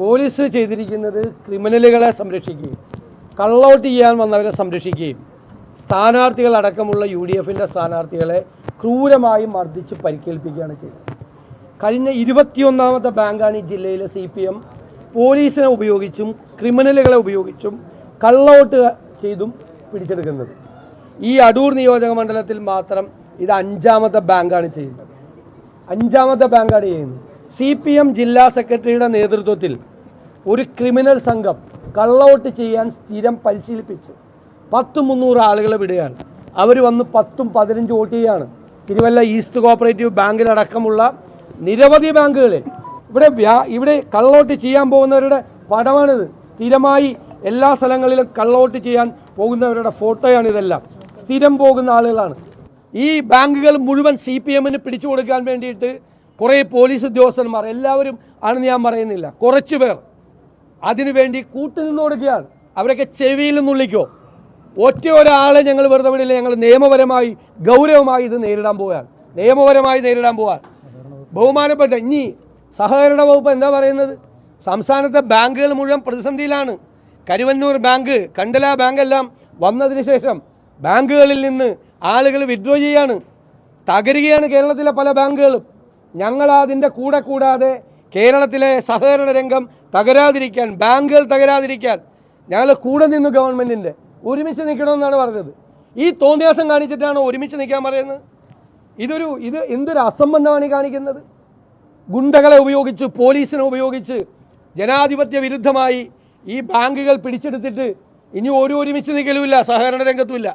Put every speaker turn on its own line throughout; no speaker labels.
Police ചെയ്തിരിക്കുന്നത് ക്രിമിനലുകളെ സംരക്ഷിക്കുകയും കള്ളൗട്ട് ചെയ്യാൻ വന്നവരെ സംരക്ഷിക്കുകയും സ്ഥാനാർത്ഥികളടക്കമുള്ള യു ഡി എഫിന്റെ സ്ഥാനാർത്ഥികളെ ക്രൂരമായി മർദ്ദിച്ച് പരിക്കേൽപ്പിക്കുകയാണ് ചെയ്തത്. കഴിഞ്ഞ ഇരുപത്തിയൊന്നാമത്തെ ബാങ്കാണ് ഈ ജില്ലയിലെ സി പി എം. പോലീസിനെ ഉപയോഗിച്ചും ക്രിമിനലുകളെ ഉപയോഗിച്ചും കള്ളൗട്ട് ചെയ്തും പിടിച്ചെടുക്കുന്നത്. ഈ അടൂർ നിയോജക മണ്ഡലത്തിൽ മാത്രം ഇത് അഞ്ചാമത്തെ ബാങ്കാണ് ചെയ്യുന്നത്. അഞ്ചാമത്തെ ബാങ്കാണ് ചെയ്യുന്നത്. സി പി എം ജില്ലാ സെക്രട്ടറിയുടെ നേതൃത്വത്തിൽ ഒരു ക്രിമിനൽ സംഘം കള്ളവോട്ട് ചെയ്യാൻ സ്ഥിരം പരിശീലിപ്പിച്ച്. പത്ത് മുന്നൂറ് ആളുകളെ വിടുകയാണ്. അവർ വന്ന് പത്തും പതിനഞ്ച് വോട്ട് ചെയ്യാണ്. തിരുവല്ല ഈസ്റ്റ് കോപ്പറേറ്റീവ് ബാങ്കിലടക്കമുള്ള നിരവധി ബാങ്കുകളിൽ. ഇവിടെ ഇവിടെ കള്ളവോട്ട് ചെയ്യാൻ പോകുന്നവരുടെ പടമാണിത്. സ്ഥിരമായി എല്ലാ സ്ഥലങ്ങളിലും കള്ളവോട്ട് ചെയ്യാൻ പോകുന്നവരുടെ ഫോട്ടോയാണ് ഇതെല്ലാം. സ്ഥിരം പോകുന്ന ആളുകളാണ്. ഈ ബാങ്കുകൾ മുഴുവൻ സി പി എമ്മിന് പിടിച്ചു കൊടുക്കാൻ വേണ്ടിയിട്ട് കുറേ പോലീസ് ഉദ്യോഗസ്ഥന്മാർ എല്ലാവരും ആണെന്ന് ഞാൻ പറയുന്നില്ല. കുറച്ച് പേർ അതിനുവേണ്ടി കൂട്ടുനിന്ന് കൊടുക്കുകയാണ് അവരൊക്കെ ചെവിയിൽ നിന്നുള്ളിക്കോ ഒറ്റ ഒരാളെ ഞങ്ങൾ വെറുതെ വിടില്ല. ഞങ്ങൾ നിയമപരമായി ഗൗരവമായി ഇത് നേരിടാൻ പോവുകയാണ്. നിയമപരമായി നേരിടാൻ പോവാൻ ബഹുമാനപ്പെട്ട ഇനി സഹകരണ വകുപ്പ് എന്താ പറയുന്നത്? സംസ്ഥാനത്തെ ബാങ്കുകൾ മുഴുവൻ പ്രതിസന്ധിയിലാണ്. കരുവന്നൂർ ബാങ്ക് കണ്ടല ബാങ്ക് എല്ലാം വന്നതിന് ശേഷം ബാങ്കുകളിൽ നിന്ന് ആളുകൾ വിഡ്രോ ചെയ്യാണ്. തകരുകയാണ് കേരളത്തിലെ പല ബാങ്കുകളും. ഞങ്ങൾ അതിന്റെ കൂടെ കൂടാതെ കേരളത്തിലെ സഹകരണ രംഗം തകരാതിരിക്കാൻ ബാങ്കുകൾ തകരാതിരിക്കാൻ ഞങ്ങൾ കൂടെ നിന്നു ഗവൺമെന്റിന്റെ ഒരുമിച്ച് നിൽക്കണമെന്നാണ് പറഞ്ഞത്. ഈ തോന്നിയാസം കാണിച്ചിട്ടാണ് ഒരുമിച്ച് നിൽക്കാൻ പറയുന്നത്? ഇതൊരു ഇത് എന്തൊരു അസംബന്ധമാണ് കാണിക്കുന്നത്? ഗുണ്ടകളെ ഉപയോഗിച്ച് പോലീസിനെ ഉപയോഗിച്ച് ജനാധിപത്യ വിരുദ്ധമായി ഈ ബാങ്കുകൾ പിടിച്ചെടുത്തിട്ട് ഇനി ഒരു ഒരുമിച്ച് നിൽക്കലുമില്ല സഹകരണ രംഗത്തുമില്ല.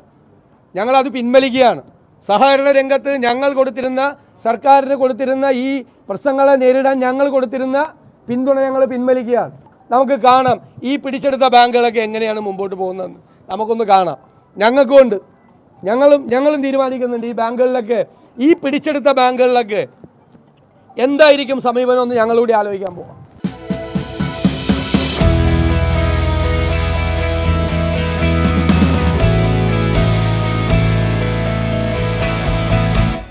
ഞങ്ങളത് പിൻവലിക്കുകയാണ്. സഹകരണ രംഗത്ത് ഞങ്ങൾ കൊടുത്തിരുന്ന സർക്കാരിന് കൊടുത്തിരുന്ന ഈ പ്രശ്നങ്ങളെ നേരിടാൻ ഞങ്ങൾ കൊടുത്തിരുന്ന പിന്തുണ ഞങ്ങൾ പിൻവലിക്കുകയാണ്. നമുക്ക് കാണാം ഈ പിടിച്ചെടുത്ത ബാങ്കുകളൊക്കെ എങ്ങനെയാണ് മുമ്പോട്ട് പോകുന്നതെന്ന്. നമുക്കൊന്ന് കാണാം. ഞങ്ങൾക്കും ഉണ്ട്. ഞങ്ങളും ഞങ്ങളും തീരുമാനിക്കുന്നുണ്ട് ഈ ബാങ്കുകളിലൊക്കെ ഈ പിടിച്ചെടുത്ത ബാങ്കുകളിലൊക്കെ എന്തായിരിക്കും സമീപനം എന്ന് ഞങ്ങളൂടെ ആലോചിക്കാൻ പോകാം